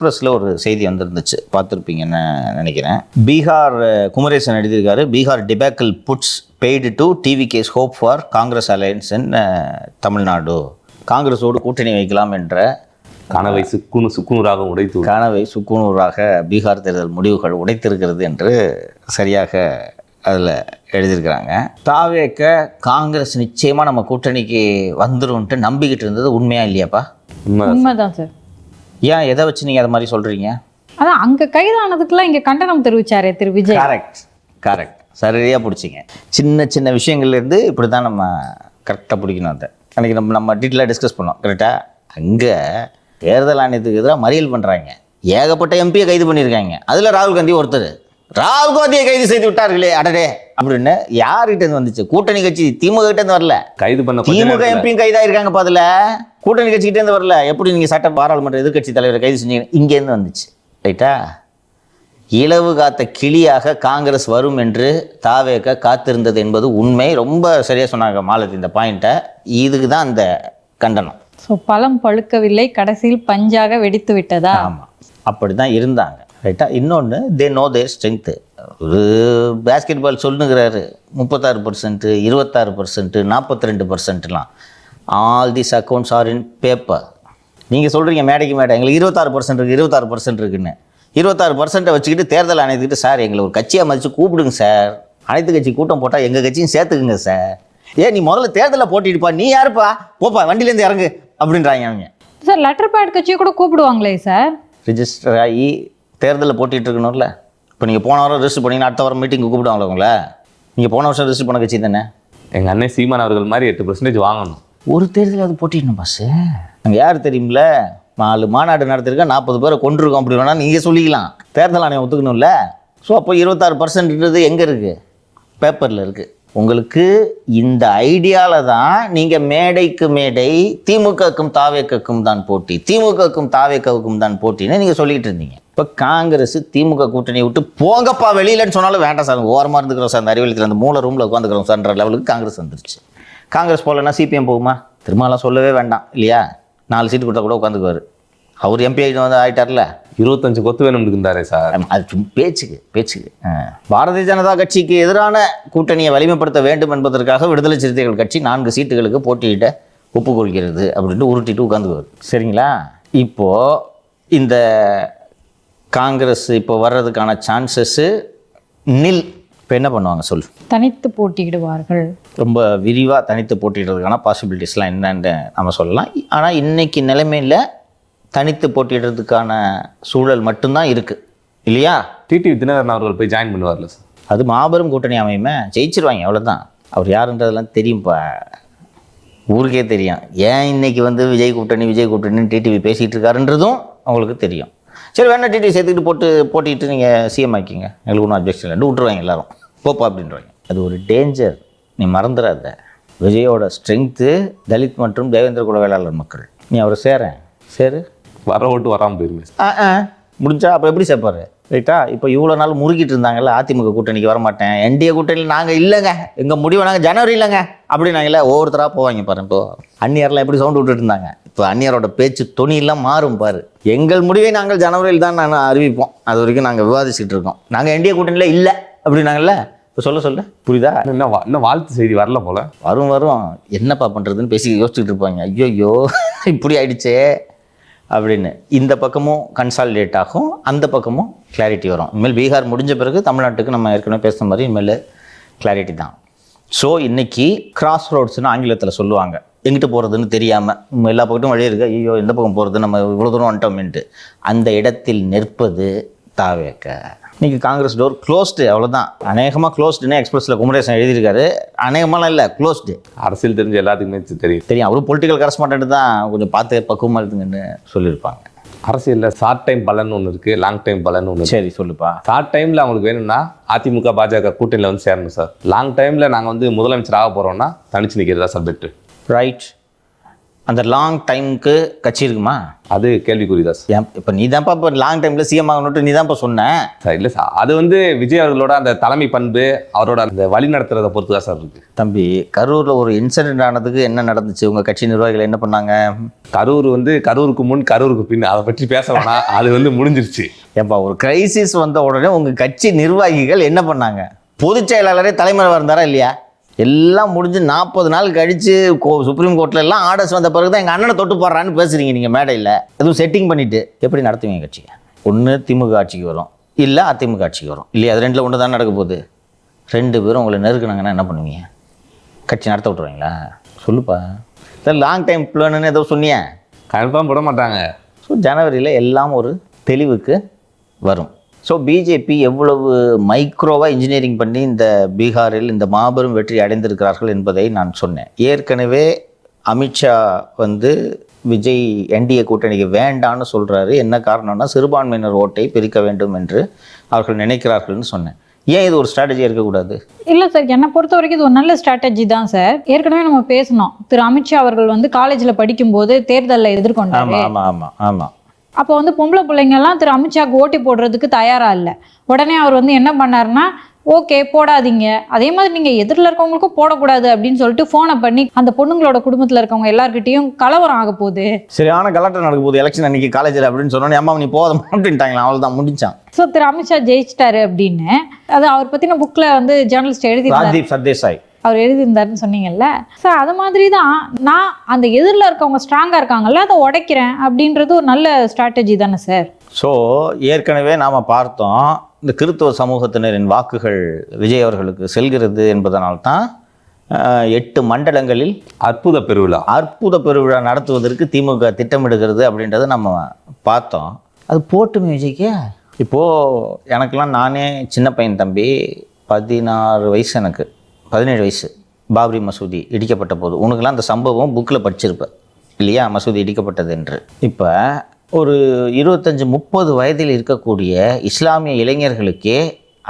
எக்ஸ்பிரஸில் ஒரு செய்தி வந்திருந்துச்சு. பார்த்துருப்பீங்கன்னு நினைக்கிறேன். பீகார் குமரேசன் எழுதியிருக்காரு. Bihar debacle puts paid to TV K's hope for Congress alliance in Tamil Nadu. காங்கிரஸோடு கூட்டணி வைக்கலாம் என்ற கனவை சுக்குனு சுக்குநூறாக உடைத்து கனவை சுக்குநூறாக பீகார் தேர்தல் முடிவுகள் உடைத்திருக்கிறது என்று சரியாக அதில் எழுதியிருக்கிறாங்க. தாவேக்க காங்கிரஸ் நிச்சயமாக நம்ம கூட்டணிக்கு வந்துரும்ன்ட்டு நம்பிக்கிட்டு இருந்தது உண்மையா இல்லையாப்பா? உண்மை உண்மைதான் சார். ஏன் எதை வச்சு நீங்கள் அதை மாதிரி சொல்கிறீங்க அதான் அங்க கைதானதுக்கெல்லாம் இங்க கண்டனம் தெரிவிச்சாரே திரு விஜய். கரெக்ட் கரெக்ட் சரியாக பிடிச்சிங்க. சின்ன சின்ன விஷயங்கள்லேருந்து இப்படி தான் நம்ம கரெக்டாக பிடிக்கணும் அதை. அன்றைக்கி நம்ம நம்ம டீட்டெயிலாக டிஸ்கஸ் பண்ணோம். கரெக்டாக அங்கே தேர்தல் ஆணையத்துக்கு எதிராக மறியல் பண்ணுறாங்க ஏகப்பட்ட எம்பியை கைது பண்ணியிருக்காங்க. அதில் ராகுல் காந்தி ஒருத்தர். ராகுல் காந்தியை கைது செய்து விட்டார்களே அடடே அப்படின்னு யார்கிட்ட இருந்து வந்துச்சு? கூட்டணி கட்சி திமுக கிட்ட இருந்து வரல. கைது பண்ண திமுக எம்பியும் கைதாயிருக்காங்க அதில் கூட்டணி கட்சிக்கிட்டே இருந்து வரல. எப்படி நீங்கள் சட்ட பாராளுமன்ற எதிர்க்கட்சி தலைவரை கைது செஞ்சீங்க? இங்கேருந்து வந்துச்சு. ரைட்டா? இலவு காத்த கிளியாக காங்கிரஸ் வரும் என்று தாவேக்க காத்திருந்தது என்பது உண்மை. ரொம்ப சரியாக சொன்னாங்க மாலதி இந்த பாயிண்ட்டை இதுக்கு தான் அந்த கண்டனம். ஸோ பழம் பழுக்கவில்லை கடைசியில் பஞ்சாக வெடித்து விட்டதா? ஆமாம் அப்படி தான் இருந்தாங்க. ரைட்டா இன்னொன்று தே நோ தேர் ஸ்ட்ரென்த்து ஒரு பேஸ்கெட் பால் சொல்லுங்கிறாரு முப்பத்தாறு பர்சன்ட்டு இருபத்தாறு பர்சன்ட்டு நாற்பத்தி ரெண்டு பர்சன்ட்லாம் all this accounts are in paper நீங்கள் சொல்கிறீங்க மேடைக்கு மேடை. எங்களுக்கு இருபத்தாறு பர்சன்ட் இருக்குது இருபத்தாறு பர்சன்ட் இருக்குன்னு. இருபத்தாறு பர்சன்ட்டை வச்சுக்கிட்டு தேர்தல் ஆணையத்துக்கிட்டு சார் எங்களை ஒரு கட்சியாக மதித்து கூப்பிடுங்க சார். அனைத்து கட்சி கூட்டம் போட்டால் எங்கள் கட்சியும் சேர்த்துக்குங்க சார். ஏன் நீ முதல்ல தேர்தலில் போட்டிட்டுப்பா நீ யாருப்பா? போப்பா வண்டியிலேருந்து இறங்கு. அப்படின்றாங்க அவங்க. சார் லெட்டர் பேட் கட்சியை கூட கூப்பிடுவாங்களே சார்? ரிஜிஸ்டர் ஆகி தேர்தலில் போட்டிட்டு இருக்கணும்ல இப்போ நீங்கள் போன வாரம் ரெஜிஸ்டர் பண்ணீங்கன்னா அடுத்த வாரம் மீட்டிங்கு கூப்பிடுவாங்களா உங்களை. நீங்கள் போன வருஷம் ரெஜிஸ்டர் பண்ண கட்சி தானே? எங்க அண்ணன் சீமான் அவர்கள் மாதிரி எட்டு பர்சன்டேஜ் வாங்கணும். ஒரு தேர்தல் அது போட்டிடணும் பாஸ் அங்கே யார் தெரியுமில்ல நாலு மாநாடு நடத்திருக்கா நாற்பது பேரை கொண்டிருக்கோம் அப்படி வேணா நீங்கள் சொல்லிக்கலாம். தேர்தல் ஆணையம் ஒத்துக்கணும்ல. ஸோ அப்போ இருபத்தாறு பர்சன்ட்ன்றது எங்கே இருக்குது பேப்பரில் இருக்குது உங்களுக்கு இந்த ஐடியாவில் தான் நீங்கள் மேடைக்கு மேடை திமுகக்கும் தாவேக்கக்கும் தான் போட்டி. திமுகக்கும் தாவேக்கவுக்கும் தான் போட்டின்னு நீங்கள் சொல்லிக்கிட்டு இருந்தீங்க. இப்போ காங்கிரஸ் திமுக கூட்டணி விட்டு போங்கப்பா வெளியிலன்னு சொன்னாலும் வேண்டாம் சார். ஓரமாக இருந்துக்கிறோம் சார். அந்த அறிவியலத்தில் அந்த மூல ரூமில் உட்காந்துக்கிறோம் சார்ன்ற லெவலுக்கு காங்கிரஸ் வந்துருச்சு. காங்கிரஸ் போகலன்னா சிபிஎம் போகுமா? திரும்பலாம் சொல்லவே வேண்டாம் இல்லையா? நாலு சீட்டு கொடுத்தா கூட உட்காந்துக்குவார். அவர் எம்பி ஆகிட்டு வந்து ஆகிட்டார்ல இருபத்தஞ்சு கொத்து வேணும் இருந்தாரே சார். அது பேச்சுக்கு பேச்சுக்கு. பாரதிய ஜனதா கட்சிக்கு எதிரான கூட்டணியை வலிமைப்படுத்த வேண்டும் என்பதற்காக விடுதலை சிறுத்தைகள் கட்சி நான்கு சீட்டுகளுக்கு போட்டியிட ஒப்புக்கொள்கிறது அப்படின்ட்டு உருட்டிட்டு உட்காந்துக்குவார் சரிங்களா? இப்போ இந்த காங்கிரஸ் இப்போ வர்றதுக்கான சான்சஸ்ஸு நில். இப்போ என்ன பண்ணுவாங்க சொல்? தனித்து போட்டியிடுவார்கள். ரொம்ப விரிவாக தனித்து போட்டியிடுறதுக்கான பாசிபிலிட்டிஸ்லாம் என்னன்னு நம்ம சொல்லலாம். ஆனால் இன்னைக்கு நிலைமையில் தனித்து போட்டியிடுறதுக்கான சூழல் மட்டும்தான் இருக்குது இல்லையா? டிடிவி தினகரன் அவர்கள் போய் ஜாயின் பண்ணுவார்ல சார் அது மாபெரும் கூட்டணி அமையுமே. ஜெயிச்சிருவாங்க அவ்வளோதான் அவர் யாருன்றதெல்லாம் தெரியும்ப்பா ஊருக்கே தெரியும். ஏன் இன்னைக்கு வந்து விஜய் கூட்டணி விஜய் கூட்டணின்னு டிடிவி பேசிகிட்டு இருக்காருன்றதும் அவங்களுக்கு தெரியும். சரி வேணா டிடிவி சேர்த்துக்கிட்டு போட்டு போட்டிட்டு நீங்கள் சிஎம் ஆக்கிங்க எங்களுக்கு ஒன்றும் அப்ஜெக்ஷன் இல்லை. விட்டுருவாங்க எல்லாரும். போப்பா அப்படின்றவாங்க அது ஒரு டேஞ்சர் நீ மறந்துடாத. விஜயோட ஸ்ட்ரென்த்து தலித் மற்றும் தேவேந்திர குல வேளாளர் மக்கள். நீ அவரை சேரேன். சேரு. வர ஓட்டு வராமல் போயிருமே முடிஞ்சா அப்போ எப்படி சேர்ப்பாரு ரைட்டா இப்போ இவ்வளோ நாள் முறுக்கிட்டு இருந்தாங்கல்ல அதிமுக கூட்டணிக்கு வரமாட்டேன் என்டிஏ கூட்டணியில் நாங்கள் இல்லைங்க. எங்கள் முடிவை நாங்கள் ஜனவரி இல்லைங்க. அப்படின்னாங்கல்ல ஒவ்வொருத்தராக போவாங்க பாரு இப்போ. அந்நியர்லாம் எப்படி சவுண்ட் விட்டுட்டு இருந்தாங்க? இப்போ அந்நியரோட பேச்சு தொனியெல்லாம் மாறும் பாரு. எங்கள் முடிவை நாங்கள் ஜனவரியில் தான் நாங்கள் அறிவிப்போம். அது வரைக்கும் நாங்கள் விவாதிச்சுட்டு இருக்கோம். நாங்கள் என்டிஏ கூட்டணியில் இல்லை அப்படின்னாங்கல்ல? இப்போ சொல்ல சொல்ல. புரியுதா? இன்னும் இன்னும் வாழ்த்து செய்தி வரல போல. வரும் வரும். என்னப்பா பண்ணுறதுன்னு பேசி யோசிச்சுட்டு இருப்பாங்க. ஐயோ இப்படி ஆயிடுச்சே. அப்படின்னு. இந்த பக்கமும் கன்சாலிடேட் ஆகும். அந்த பக்கமும் கிளாரிட்டி வரும். இனிமேல் பீகார் முடிஞ்ச பிறகு தமிழ்நாட்டுக்கு நம்ம ஏற்கனவே பேசுன மாதிரி இனிமேல் கிளாரிட்டி தான். ஸோ இன்றைக்கி கிராஸ் ரோட்ஸ்னு ஆங்கிலத்தில் சொல்லுவாங்க. எங்கிட்டு போகிறதுன்னு தெரியாமல் எல்லா பக்கட்டும் வழி இருக்கு. ஐயோ எந்த பக்கம் போகிறது நம்ம இவ்வளோ தூரம் வந்துட்டோம்ன்ட்டு. அந்த இடத்தில் நிற்பது தாவேக்க இன்னைக்கு காங்கிரஸ் டோர் க்ளோஸ்டு அவ்வளோதான் அநேகமாக க்ளோஸ்டுன்னு எக்ஸ்பிரஸில் குமரேசன் எழுதியிருக்காரு. அநேகமாலாம் இல்லை க்ளோஸ்டு அரசியல் தெரிஞ்ச எல்லாத்துக்குமே தெரியும். தெரியும். அவரும் பொலிட்டிக்கல் கரஸ்பாண்டன்ட் தான். கொஞ்சம் பார்த்து பக்குவமாக இருக்குங்கன்னு சொல்லியிருப்பாங்க. அரசியலில் ஷார்ட் டைம் பலன் ஒன்று இருக்குது லாங் டைம் பலன் ஒன்று சரி சொல்லுப்பா. ஷார்ட் டைமில் அவங்களுக்கு வேணும்னா அதிமுக பாஜக கூட்டணியில் வந்து சேரணும் சார் லாங் டைமில் நாங்கள் வந்து முதலமைச்சர் ஆக போகிறோம்னா தனிச்சு நிற்கிறதா பெட்டு ரைட் அந்த லாங் டைமுக்கு கட்சி இருக்குமா? அது கேள்விக்குறி தான் சார். ஏன் இப்போ நீ தான்ப்பா இப்போ லாங் டைமில் சிஎம் ஆகணுட்டு நீ தான்ப்பா சொன்ன? சார் இல்லை சார். அது வந்து விஜய் அவர்களோட அந்த தலைமை பண்பு அவரோட அந்த வழி நடத்துறத பொறுத்து தான் சார் இருக்கு. தம்பி கரூரில் ஒரு இன்சிடென்ட் ஆனதுக்கு என்ன நடந்துச்சு? உங்கள் கட்சி நிர்வாகிகள் என்ன பண்ணாங்க? கரூர் வந்து கரூருக்கு முன் கரூருக்கு பின் அதை பற்றி பேச வேணாம். அது வந்து முடிஞ்சிருச்சு. ஏப்பா ஒரு கிரைசிஸ் வந்த உடனே உங்கள் கட்சி நிர்வாகிகள் என்ன பண்ணாங்க? பொதுச் செயலாளரே தலைமை இருந்தாரா இல்லையா? எல்லாம் முடிஞ்சு நாற்பது நாள் கழிச்சு கோ சுப்ரீம் கோர்ட்ல எல்லாம் ஆர்டர்ஸ் வந்த பிறகு தான் எங்கள் அண்ணனை தொட்டு போடுறான்னு பேசுறீங்க நீங்கள் மேடையில். எதுவும் செட்டிங் பண்ணிட்டு எப்படி நடத்துவீங்க கட்சியை? ஒன்று திமுக ஆட்சிக்கு வரும். இல்லை அதிமுக ஆட்சிக்கு வரும். இல்லையா அது ரெண்டில் ஒன்று தான் நடக்க போகுது? ரெண்டு பேரும் உங்களை நெருக்குனாங்கன்னா என்ன பண்ணுவீங்க? கட்சி நடத்த விட்ருவீங்களா சொல்லுப்பா. சார் லாங் டைம் பிளான்னு ஏதோ சொன்னியே. கன்ஃபார்ம் போட மாட்டாங்க. ஸோ ஜனவரியில் எல்லாம் ஒரு தெளிவுக்கு வரும். ஸோ பிஜேபி எவ்வளவு மைக்ரோவாக இன்ஜினியரிங் பண்ணி இந்த பீகாரில் இந்த மாபெரும் வெற்றி அடைந்திருக்கிறார்கள் என்பதை நான் சொன்னேன். ஏற்கனவே அமித்ஷா வந்து விஜய் என்டிஏ கூட்டணிக்கு வேண்டான்னு சொல்கிறாரு என்ன காரணம்னா சிறுபான்மையினர் ஓட்டை பிரிக்க வேண்டும் என்று அவர்கள் நினைக்கிறார்கள்னு சொன்னேன். ஏன் இது ஒரு ஸ்ட்ராட்டஜி இருக்கக்கூடாது? இல்ல சார் என்னை பொறுத்த வரைக்கும் இது ஒரு நல்ல ஸ்ட்ராட்டஜி தான் சார். ஏற்கனவே நம்ம பேசணும் திரு அமித்ஷா அவர்கள் வந்து காலேஜ்ல படிக்கும்போது தேர்தலில் எதிர்கொண்டாரு. ஆமாம் ஆமாம் ஆமாம் ஆமாம் அப்போ வந்து பொம்பளை பிள்ளைங்க எல்லாம் திரு அமித்ஷாக்கு ஓட்டி போடுறதுக்கு தயாரா இல்லை. உடனே அவர் வந்து என்ன பண்ணாருன்னா ஓகே போடாதீங்க. அதே மாதிரி நீங்க எதிரில் இருக்கவங்களுக்கும் போடக்கூடாது அப்படின்னு சொல்லிட்டு ஃபோனை பண்ணி அந்த பொண்ணுங்களோட குடும்பத்துல இருக்கவங்க எல்லார்கிட்டயும் கலவரம் ஆக போகுது. சரியான கலாட்டம் நடக்க போகுது. எலெக்ஷன் அன்னைக்கு காலேஜில் அப்படின்னு சொன்னோன்னே அம்மா நீ போதும் அப்படின்ட்டாங்களா அவ்வளோதான் முடிச்சான் ஸோ திரு அமித்ஷா ஜெயிச்சிட்டாரு அப்படின்னு அது அவர் பத்தின புக்ல வந்து ஜேர்னலிஸ்ட் எழுதியிருந்தாரு. ராஜ்தீப் சர்தேசாய். அவர் எழுதியிருந்தாருன்னு சொன்னீங்கல்ல? ஸோ அது மாதிரி தான் நான் அந்த எதிரில் இருக்கவங்க ஸ்ட்ராங்காக இருக்காங்கல்ல அதை உடைக்கிறேன் அப்படின்றது ஒரு நல்ல ஸ்ட்ராட்டஜி தானே சார் ஸோ ஏற்கனவே நாம் பார்த்தோம் இந்த கிறித்துவ சமூகத்தினரின் வாக்குகள் விஜய் அவர்களுக்கு செல்கிறது என்பதனால்தான் எட்டு மண்டலங்களில் அற்புத பெருவிழா. அற்புத பெருவிழா நடத்துவதற்கு திமுக திட்டமிடுகிறது அப்படின்றத நம்ம பார்த்தோம். அது போட்டுமே விஜய்க்கு இப்போது எனக்கெல்லாம் நானே சின்ன பையன் தம்பி பதினாறு வயசு எனக்கு. பதினேழு வயசு பாபரி மசூதி இடிக்கப்பட்ட போது. உனக்குலாம் அந்த சம்பவம் புக்கில் படிச்சிருப்பேன் இல்லையா? மசூதி இடிக்கப்பட்டது என்று. இப்போ ஒரு இருபத்தஞ்சி முப்பது வயதில் இருக்கக்கூடிய இஸ்லாமிய இளைஞர்களுக்கே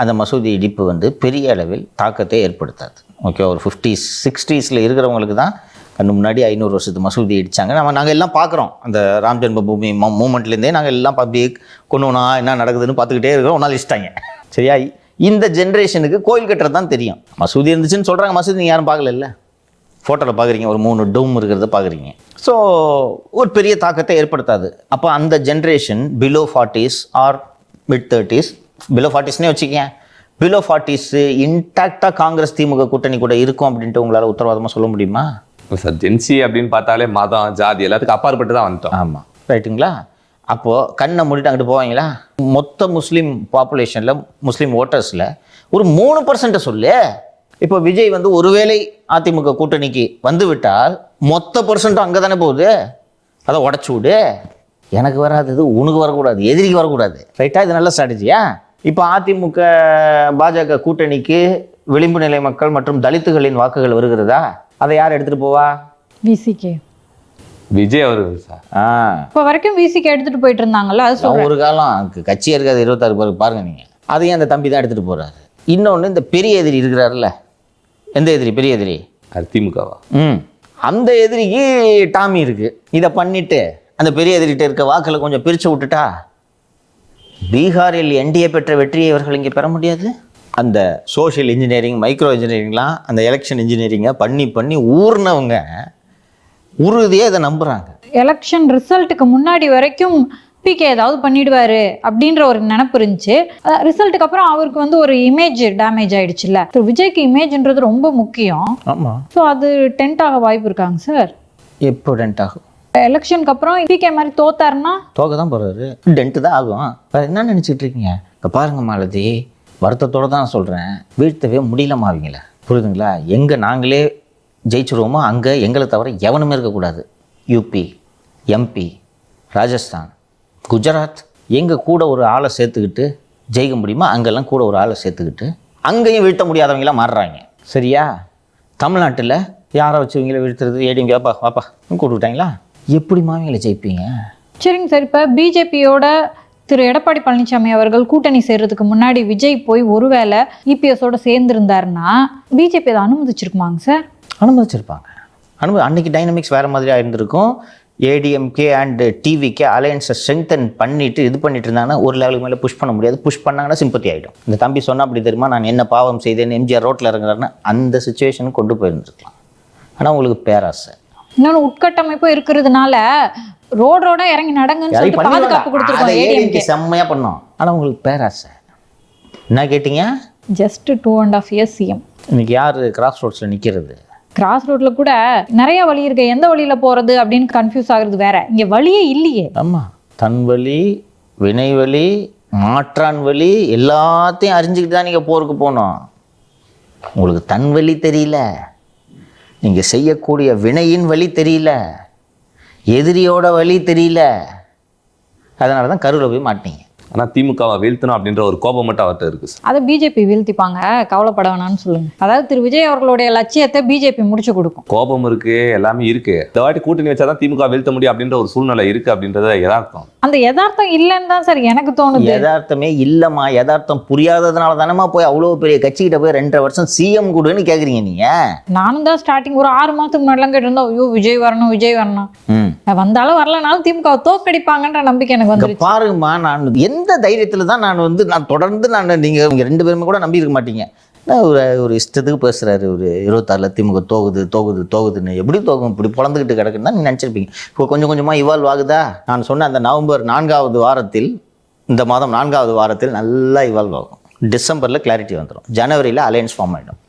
அந்த மசூதி இடிப்பு வந்து பெரிய அளவில் தாக்கத்தை ஏற்படுத்தாது. ஓகே ஒரு ஃபிஃப்டிஸ் சிக்ஸ்டீஸில் இருக்கிறவங்களுக்கு தான் கண்ணு முன்னாடி ஐநூறு வருஷத்து மசூதி இடித்தாங்க நம்ம நாங்கள் எல்லாம் பார்க்குறோம். அந்த ராம் ஜென்ம பூமி மூமெண்ட்லேருந்தே நாங்கள் எல்லாம் பப்ளிக் கொண்டு என்ன நடக்குதுன்னு பார்த்துக்கிட்டே இருக்கிறோம். ஒரு நாள் இடிச்சிட்டாங்க. சரியா? இந்த ஜென்ரேஷனுக்கு கோயில் கட்டுறது தான் தெரியும். மசூதி இருந்துச்சுன்னு சொல்கிறாங்க மசூதி நீங்கள் யாரும் பார்க்கல ஃபோட்டோவில் பார்க்குறீங்க. ஒரு மூணு டூம் இருக்கிறத பார்க்குறீங்க. ஸோ ஒரு பெரிய தாக்கத்தை ஏற்படுத்தாது. அப்போ அந்த generation below forties or mid thirties below ஃபார்ட்டிஸ்னே வச்சுக்கேன் பிலோ ஃபார்ட்டிஸு இன்டாக்டாக காங்கிரஸ் திமுக கூட்டணி கூட இருக்கும் அப்படின்ட்டு உங்களால் உத்தரவாதமாக சொல்ல முடியுமா? சார் ஜென்சி அப்படின்னு பார்த்தாலே மதம் ஜாதி எல்லாத்துக்கும் அப்பாற்பட்டு தான் வந்துட்டோம். ஆமாம் ரைட்டுங்களா அப்போது கண்ணை மூடிட்டு அங்கிட்டு போவாங்களா? மொத்த முஸ்லீம் பாப்புலேஷனில் முஸ்லீம் ஓட்டர்ஸில் ஒரு மூணு பர்சன்ட்டை சொல்லு. இப்போ விஜய் வந்து ஒருவேளை அதிமுக கூட்டணிக்கு வந்து விட்டால் மொத்த பர்சன்ட்டும் அங்கே தானே போகுது? அதை உடச்சி விடு. எனக்கு வராதது உனக்கு வரக்கூடாது எதிரிக்கு வரக்கூடாது. ரைட்டாக இது நல்ல ஸ்ட்ராட்டஜியா இப்போ அதிமுக பாஜக கூட்டணிக்கு விளிம்பு நிலை மக்கள் மற்றும் தலித்துகளின் வாக்குகள் வருகிறதா? அதை யார் எடுத்துகிட்டு போவா? விசிகே விஜய் அவர்கள் சார் ஆ. இப்போ வரைக்கும் விசிகே எடுத்துட்டு போயிட்டு இருந்தாங்கல்ல அது சொல்றேன். ஒரு காலம் க- கட்சியே இருக்காது இருபத்தாறு பேருக்கு பாருங்க நீங்கள் அதையும் அந்த தம்பி தான் எடுத்துகிட்டு போகிறாரு இன்னொன்று இந்த பெரிய எதிரி இருக்கிறாருல்ல? எந்த எதிரி? பெரிய எதிரி? அது திமுகவா? ம். அந்த எதிரிக்கு டாமி இருக்குது இதை பண்ணிட்டு அந்த பெரிய எதிரிகிட்ட இருக்க வாக்களை கொஞ்சம் பிரித்து விட்டுட்டா பீகாரில் என்டிஏ பெற்ற வெற்றியை இவர்கள் இங்கே பெற முடியாது? அந்த சோஷியல் இன்ஜினியரிங் மைக்ரோ இன்ஜினியரிங்லாம் அந்த எலெக்ஷன் இன்ஜினியரிங்கை பண்ணி பண்ணி ஊர்னவங்க உறுதியாக இதை நம்புகிறாங்க எலெக்ஷன் ரிசல்ட்டுக்கு முன்னாடி வரைக்கும் பிகே ஏதாவது பண்ணிடுவாரு அப்படின்ற ஒரு நினப்பு இருந்துச்சு. ரிசல்ட்டுக்கு அப்புறம் அவருக்கு வந்து ஒரு இமேஜ் டேமேஜ் ஆயிடுச்சுல்ல. திரு விஜய்க்கு இமேஜ்ன்றது ரொம்ப முக்கியம். ஆமாம் ஸோ அது டென்ட் ஆக வாய்ப்பு இருக்காங்க சார் எப்போ டென்ட் ஆகும்? எலெக்ஷனுக்கு அப்புறம் பிகே மாதிரி தோத்தாருன்னா? தோக்க தான் போகிறாரு டென்ட்டு தான் ஆகும். வேறு என்ன நினச்சிட்டு இருக்கீங்க? இப்போ பாருங்க மாலதி. வருத்தத்தோடு தான் சொல்கிறேன் வீழ்த்தவே முடியலமா அவங்கள. புரியுதுங்களா? எங்கே நாங்களே ஜெயிச்சிருவோமோ அங்கே எங்களை தவிர எவனுமே இருக்கக்கூடாது. யூபி எம்பி ராஜஸ்தான் குஜராத் எங்கள் கூட ஒரு ஆளை சேர்த்துக்கிட்டு ஜெயிக்க முடியுமோ அங்கெல்லாம் கூட ஒரு ஆளை சேர்த்துக்கிட்டு அங்கேயும் வீழ்த்த முடியாதவங்களாம் மாறுறாங்க. சரியா? தமிழ்நாட்டில் யாரை வச்சு இவங்கள வீழ்த்துறது? ஏடிங்க வாப்பா வாப்பா கூப்பிட்டு எப்படிமா இவங்களை ஜெயிப்பீங்க? சரிங்க சார் இப்போ பிஜேபியோட திரு எடப்பாடி பழனிசாமி அவர்கள் கூட்டணி சேர்றதுக்கு முன்னாடி விஜய் போய் ஒருவேளை இபிஎஸோட சேர்ந்துருந்தாருன்னா பிஜேபி அதை அனுமதிச்சிருக்குமாங்க சார்? அனுமதிச்சிருப்பாங்க. அனுபவம் அன்னைக்கு டைனமிக்ஸ் வேறு மாதிரியாக இருந்திருக்கும். ஏடிஎம்கே அண்ட் டிவிக்கே அலையன்ஸை ஸ்ட்ரெங்தன் பண்ணிட்டு இது பண்ணிட்டு இருந்தாங்கன்னா ஒரு லெவலுக்கு மேலே புஷ் பண்ண முடியாது. புஷ் பண்ணாங்கன்னா சிம்பத்தி ஆகிடும் இந்த தம்பி சொன்னா அப்படி தெரியுமா? நான் என்ன பாவம் செய்தேன் எம்ஜிஆர் ரோட்டில் இறங்குறாருன்னா அந்த சுச்சுவேஷனுக்கு கொண்டு போயிருந்துருக்கலாம். ஆனால் உங்களுக்கு பேராசை. இன்னொன்று உட்கட்டமைப்பு இருக்கிறதுனால ரோட் ரோடா இறங்கி நடங்கன்னு சொல்லிட்டு பாதுகாப்பு கொடுத்துருக்கோம் ஏடிஎம்கே செம்மையாக பண்ணோம். ஆனால் உங்களுக்கு பேராசை. என்ன கேட்டிங்க? Just two and half years CM இன்னைக்கு யார் கிராஸ் ரோட்ஸில் நிற்கிறது கிராஸ் ரோட்ல கூட நிறைய வழி இருக்கு. எந்த வழியில போறது அப்படின்னு கன்ஃபியூஸ் ஆகுறது வேற. இங்க வழியே இல்லையே. ஆமா. தன் வழி வினை வழி மாற்றான் வழி எல்லாத்தையும் அறிஞ்சுக்கிட்டு தான் நீங்கள் போருக்கு போகணும். உங்களுக்கு தன் வழி தெரியல. நீங்கள் செய்யக்கூடிய வினையின் வழி தெரியல. எதிரியோட வழி தெரியல. அதனால தான் கருவில் போய் மாட்டீங்க ஆனா திமுகவை வீழ்த்தணும் அப்படின்ற ஒரு கோபம் மட்டும் அவர்கிட்ட இருக்கு சார். அதை பிஜேபி வீழ்த்திப்பாங்க. கவலைப்பட வேணாம்னு சொல்லுங்க. அதாவது திரு விஜய் அவர்களுடைய லட்சியத்தை பிஜேபி முடிச்சு கொடுக்கும். கோபம் இருக்கு எல்லாமே இருக்கு. இந்த வாட்டி கூட்டணி வச்சாதான் திமுக வீழ்த்த முடியும் அப்படின்ற ஒரு சூழ்நிலை இருக்கு அப்படின்றத யதார்த்தம். அந்த யதார்த்தம் இல்லைன்னு தான் சார் எனக்கு தோணுது. யதார்த்தமே இல்லைம்மா. யதார்த்தம் புரியாததுனால தானேம்மா போய் அவ்வளோ பெரிய கட்சிக்கிட்ட போய் ரெண்டரை வருஷம் சிஎம் கொடுன்னு கேட்குறீங்க நீங்கள் நானும் தான் ஸ்டார்டிங் ஒரு ஆறு மாசத்துக்கு முன்னாடிலாம் கேட்டிருந்தோம் ஐயோ விஜய் வரணும் விஜய் வரணும். ம். வந்தாலும் வரலனாலும் திமுக தோக்கடிப்பாங்கன்ற நம்பிக்கை எனக்கு வந்துருச்சு. பாருங்கம்மா நான் எந்த தைரியத்தில் தான் நான் வந்து நான் தொடர்ந்து நான் நீங்கள் இங்க ரெண்டு பேருமே கூட நம்பி இருக்க மாட்டீங்க. ஒரு ஒரு இஷ்டத்துக்கு பேசுகிறாரு ஒரு இருபத்தாறுல திமுக தோகுது தோகுது தோகுதுன்னு. எப்படி தோகும்? இப்படி பிறந்துக்கிட்டு கிடக்குன்னு தான் நினச்சிருப்பீங்க. இப்போ கொஞ்சம் கொஞ்சமாக இவால்வ் ஆகுதா? நான் சொன்ன அந்த நவம்பர் நான்காவது வாரத்தில் இந்த மாதம் நான்காவது வாரத்தில் நல்லா இவால்வ் ஆகும். டிசம்பரில் கிளாரிட்டி வந்துடும் ஜனவரியில் அலையன்ஸ் ஃபார்ம் ஆகிடும்